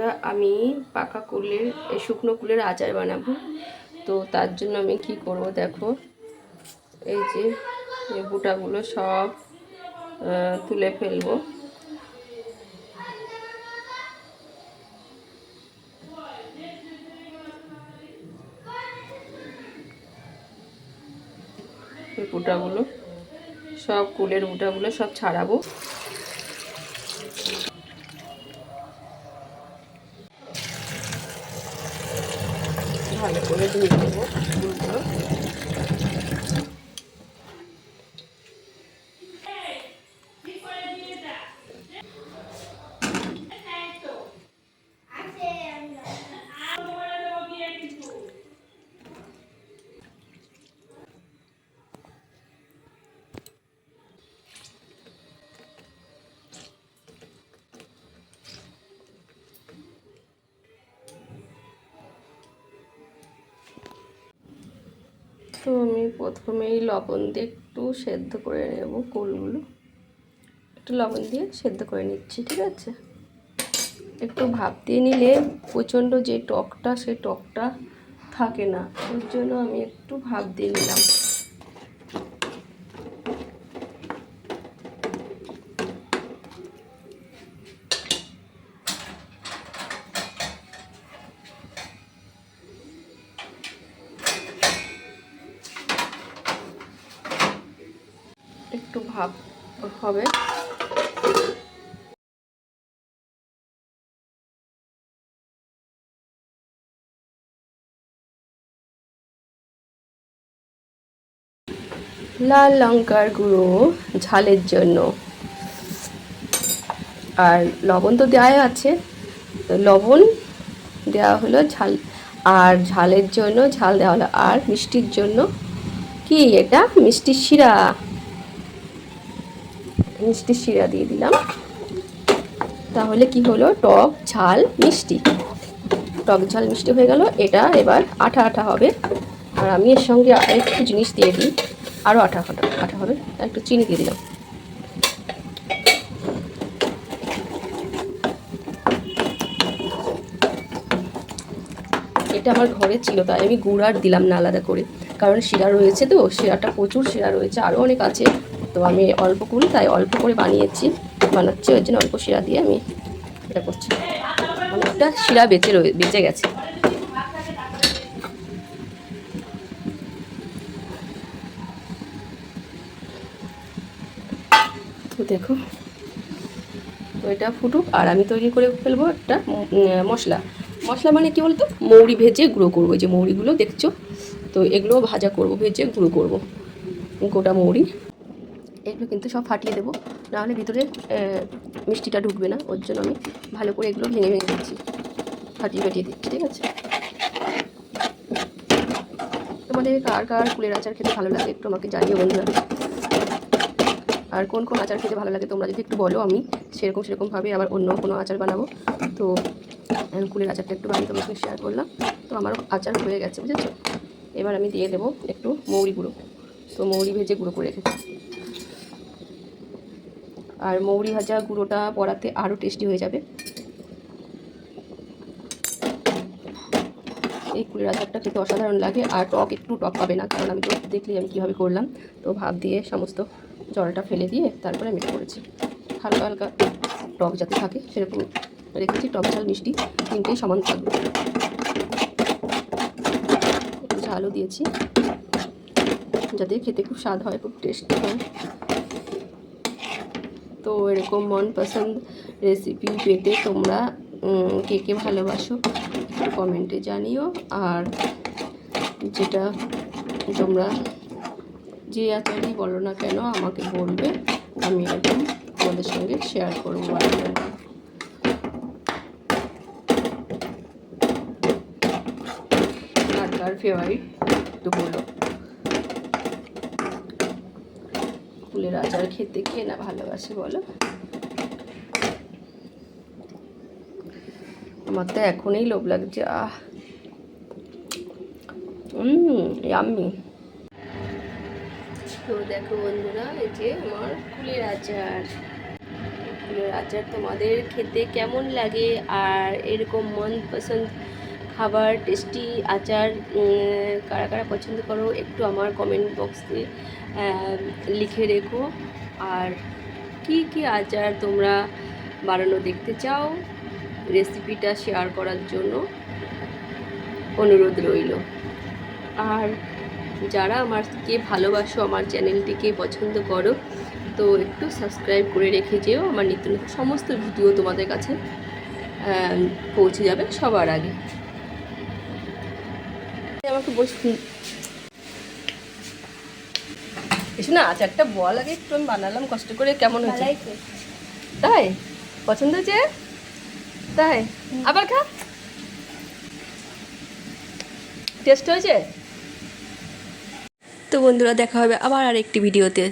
বন্ধুরা আমি পাকা কুলের শুকনো কুলের আচার বানাবো। তো তার জন্য আমি কি করব দেখো? এই যে বুটাগুলো সব তুলে ফেলব। বুটাগুলো, সব কুলের বুটাগুলো সব ছাড়াবো। ভালো করে ধুয়ে নেব তো আমি প্রথমে এই লবণ দিয়ে একটু সেদ্ধ করে নেব কুলগুলো। একটু লবণ দিয়ে সেদ্ধ করে নিচ্ছি, ঠিক আছে? একটু ভাপ দিয়ে নিলে প্রচণ্ড যে টকটা, সে টকটা থাকে না। ওর জন্য আমি একটু ভাপ দিয়ে নিলাম। ভাপ হবে। লাল লঙ্কার গুঁড়ো ঝালের জন্য। আর লবণ তো দেওয়াই আছে। লবণ দেওয়া হলো ঝাল। আর ঝালের জন্য, ঝাল দেওয়া হলো আর মিষ্টির জন্য। কি এটা? মিষ্টির শিরা। মিষ্টির শিরা দিয়ে দিলাম। তাহলে কি হলো? টক ঝাল মিষ্টি। টক ঝাল মিষ্টি হয়ে গেল। এটা এবার আঠা আঠা হবে। আর আমি এর সঙ্গে একটু জিনিস দিয়ে দিই। আরও আঠা আঠা আঠা হবে। আর একটু চিনি দিয়ে দিলাম। এটা আমার ঘরে ছিল, তাই আমি গুড় আর দিলাম না আলাদা করে। কারণ শিরা রয়েছে তো, শিরাটা প্রচুর শিরা রয়েছে আরও অনেক আছে। তো আমি অল্প করি তাই অল্প করে বানিয়েছি। বানাচ্ছি, ওই জন্য অল্প শিরা দিয়ে আমি এটা করছি। অনেকটা শিরা বেঁচে রয়ে, বেঁচে গেছে। তো দেখো, তো এটা ফুটুক, আর আমি তৈরি করে ফেলব একটা মশলা। মশলা মানে কি বলতো? মৌরি ভেজে গুঁড়ো করব যে মৌরিগুলো দেখছ? তো এগুলো ভাজা করব, ভেজে গুঁড়ো করব। গোটা মৌরি। এগুলো কিন্তু সব ফাটিয়ে দেবো। নাহলে ভিতরে মিষ্টিটা ঢুকবে না। ওর জন্য আমি ভালো করে এগুলো ভেঙে ভেঙে দিচ্ছি। ফাটিয়ে ফাটিয়ে দিচ্ছি, ঠিক আছে? তোমাদের কার কার কুলের আচার খেতে ভালো লাগে একটু আমাকে জানিও বন্ধুরা। আর কোন কোন আচার খেতে ভালো লাগে তোমরা যদি একটু বলো আমি, সেরকম সেরকমভাবে আবার অন্য কোনো আচার বানাবো। তো কুলের আচারটা একটু বানিয়ে তোমার সঙ্গে শেয়ার করলাম। তো আমার আচার হয়ে গেছে, বুঝেছ? এবার আমি দিয়ে দেবো একটু মৌরি গুঁড়ো। তো মৌরি ভেজে গুঁড়ো করে রেখেছি। আর মৌরি ভাজা গুঁড়োটা পড়াতে আরও টেস্টি হয়ে যাবে। এই কুলের আচারটা খেতে অসাধারণ লাগে, আর টক একটু টক পাবে না, কারণ আমি তো দেখলি আমি কীভাবে করলাম। তো ভাব দিয়ে সমস্ত জলটা ফেলে দিয়ে তারপরে আমি করেছি। হালকা হালকা টক যাতে থাকে, সেরকম রেখেছি, টক ঝাল, মিষ্টি তিনটেই সমান থাকবে। একটু ঝালও দিয়েছি, যাতে খেতে খুব স্বাদ হয়, খুব টেস্টি হয়। তো এরকম মন পছন্দ রেসিপি পেতে তোমরা কে কে ভালোবাসো একটু কমেন্টে জানিও। আর যেটা তোমরা যে আচারই বলো না কেন, আমাকে বলবে। আমি এরকম তোমাদের সঙ্গে শেয়ার করব আর কার ফেভারিট তো ফুলের আচার খেতে কে না ভালোবাসে, বলো? আমার তো এখনই লোভ লাগছে, আহ। তো দেখো বন্ধুরা, এই যে আমার ফুলের আচার। ফুলের আচার তোমাদের খেতে কেমন লাগে আর এরকম মন পছন্দ খাবার, টেস্টি আচার কারা কারা পছন্দ করো একটু আমার কমেন্ট বক্সে লিখে রেখো। আর কি কি আচার তোমরা বানানো দেখতে চাও রেসিপিটা শেয়ার করার জন্য অনুরোধ রইল। আর যারা আমারকে ভালোবাসো, আমার চ্যানেলটিকে পছন্দ করো, তো একটু সাবস্ক্রাইব করে রেখে যেও। আমার নিত্য সমস্ত ভিডিও তোমাদের কাছে পৌঁছে যাবে সবার আগে। আমাকে বস এসে না আচারটা বল আগে একটু আমি বানালাম কষ্ট করে কেমন হয়েছে? তাই? পছন্দ হয়েছে? তাই? আবার খা। টেস্ট হয়েছে? তো বন্ধুরা দেখা হবে আবার আরেকটি ভিডিওতে।